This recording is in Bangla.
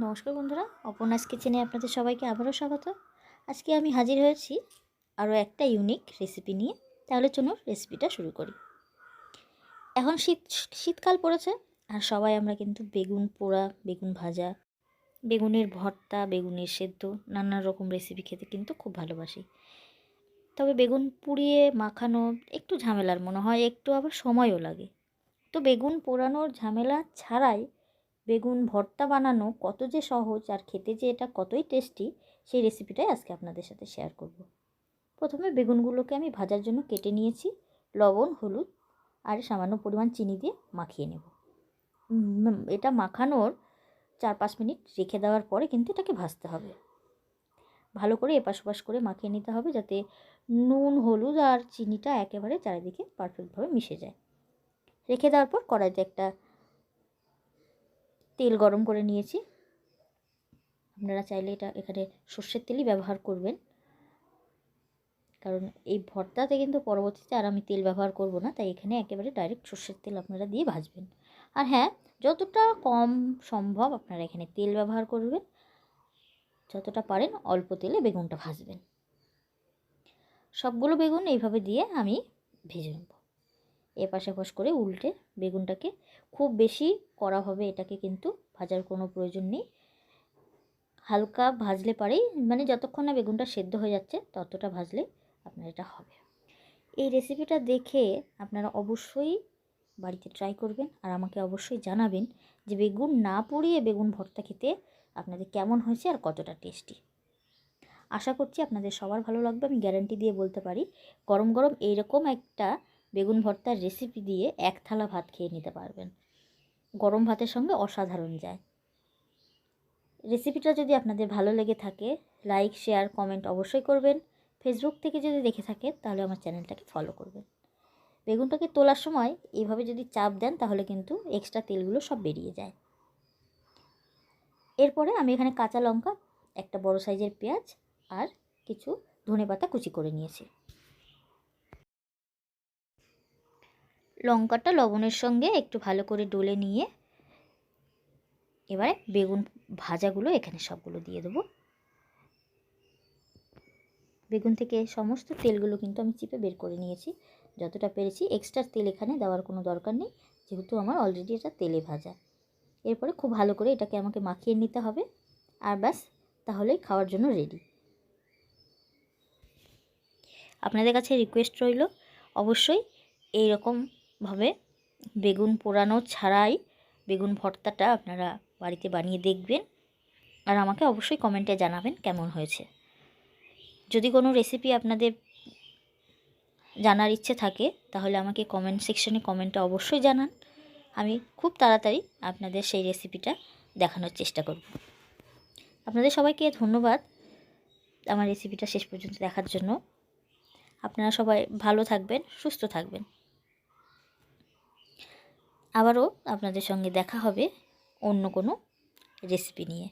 নমস্কার বন্ধুরা, অপর্ণাস কিচেনে আপনাদের সবাইকে আবারও স্বাগত। আজকে আমি হাজির হয়েছি আরও একটা ইউনিক রেসিপি নিয়ে। তাহলে চলুন রেসিপিটা শুরু করি। এখন শীত, শীতকাল পড়েছে, আর সবাই আমরা কিন্তু বেগুন পোড়া, বেগুন ভাজা, বেগুনের ভর্তা, বেগুনের সেদ্ধ, নানা রকম রেসিপি খেতে কিন্তু খুব ভালোবাসি। তবে বেগুন পুড়িয়ে মাখানো একটু ঝামেলার মনে হয়, একটু আবার সময়ও লাগে। তো বেগুন পোড়ানোর ঝামেলা ছাড়াই বেগুন ভর্তা বানানো কত যে সহজ আর খেতে যে এটা কতই টেস্টি সেই রেসিপিটাই আজকে আপনাদের সাথে শেয়ার করব। প্রথমে বেগুনগুলোকে আমি ভাজার জন্য কেটে নিয়েছি, লবণ, হলুদ আর সামান্য পরিমাণ চিনি দিয়ে মাখিয়ে নেব। এটা মাখানোর চার পাঁচ মিনিট রেখে দেওয়ার পরে কিন্তু এটাকে ভাজতে হবে। ভালো করে এপাশ ওপাশ করে মাখিয়ে নিতে হবে যাতে নুন, হলুদ আর চিনিটা একেবারে চারিদিকে পারফেক্টভাবে মিশে যায়। রেখে দেওয়ার পর কড়াইতে একটা তেল গরম করে নিয়েছি। আপনারা চাইলে এটা এখানে সর্ষের তেলই ব্যবহার করবেন। কারণ এই ভর্তাতে কিন্তু পরবর্তীতে আর আমি তেল ব্যবহার করব না, তাই এখানে একেবারে ডাইরেক্ট সর্ষের তেল আপনারা দিয়ে ভাজবেন। আর হ্যাঁ যতটা কম সম্ভব আপনারা এখানে তেল ব্যবহার করবেন। যতটা পারেন অল্প তেলে বেগুনটা ভাজবেন। সবগুলো বেগুন এইভাবে দিয়ে আমি ভেজে নেব। এপাশ এপাশ করে উল্টে বেগুনটাকে, খুব বেশি করা হবে এটাকে কিন্তু ভাজার কোনো প্রয়োজন নেই। হালকা ভাজলে পারেই মানে যতক্ষণ না বেগুনটা সেদ্ধ হয়ে যাচ্ছে ততটা ভাজলে আপনার এটা হবে। এই রেসিপিটা দেখে আপনারা অবশ্যই বাড়িতে ট্রাই করবেন আর আমাকে অবশ্যই জানাবেন যে বেগুন না পুড়িয়ে বেগুন ভর্তা খেতে আপনাদের কেমন হয়েছে আর কতটা টেস্টি। আশা করছি আপনাদের সবার ভালো লাগবে, আমি গ্যারান্টি দিয়ে বলতে পারি। গরম গরম এইরকম একটা বেগুন ভর্তার রেসিপি দিয়ে এক থালা ভাত খেয়ে নিতে পারবেন। গরম ভাতের সঙ্গে অসাধারণ যায়। রেসিপিটা যদি আপনাদের ভালো লেগে থাকে লাইক শেয়ার কমেন্ট অবশ্যই করবেন। ফেসবুক থেকে যদি দেখে থাকেন, তাহলে আমার চ্যানেলটাকে ফলো করবেন। বেগুনটাকে তোলার সময় এইভাবে যদি চাপ দেন, তাহলে কিন্তু এক্সট্রা তেলগুলো সব বেরিয়ে যায়। এরপরে আমি এখানে কাঁচা লঙ্কা, একটা বড় সাইজের পেঁয়াজ আর কিছু ধনে পাতা কুচি করে নিয়েছি। লঙ্কাটা লবণের সঙ্গে একটু ভালো করে ডলে নিয়ে এবারে বেগুন ভাজাগুলো এখানে সবগুলো দিয়ে দেবো। বেগুন থেকে সমস্ত তেলগুলো কিন্তু আমি চিপে বের করে নিয়েছি। যতটা পেরেছি এক্সট্রা তেল এখানে দেওয়ার কোনো দরকার নেই, যেহেতু আমার অলরেডি এটা তেলে ভাজা। এরপরে খুব ভালো করে এটাকে আমাকে মাখিয়ে নিতে হবে আর ব্যাস, তাহলেই খাওয়ার জন্য রেডি আপনাদের কাছে রিকোয়েস্ট রইল, অবশ্যই এই রকমভাবে বেগুন পোড়ানো ছাড়াই বেগুন ভর্তাটা আপনারা বাড়িতে বানিয়ে দেখবেন। আর আমাকে অবশ্যই কমেন্টে জানাবেন কেমন হয়েছে। যদি কোনো রেসিপি আপনাদের জানার ইচ্ছে থাকে, তাহলে আমাকে কমেন্ট সেকশনে কমেন্টে অবশ্যই জানান। আমি খুব তাড়াতাড়ি আপনাদের সেই রেসিপিটা দেখানোর চেষ্টা করব। আপনাদের সবাইকে ধন্যবাদ আমার রেসিপিটা শেষ পর্যন্ত দেখার জন্য। আপনারা সবাই ভালো থাকবেন, সুস্থ থাকবেন। আবারও আপনাদের সঙ্গে দেখা হবে অন্য কোনো রেসিপি নিয়ে।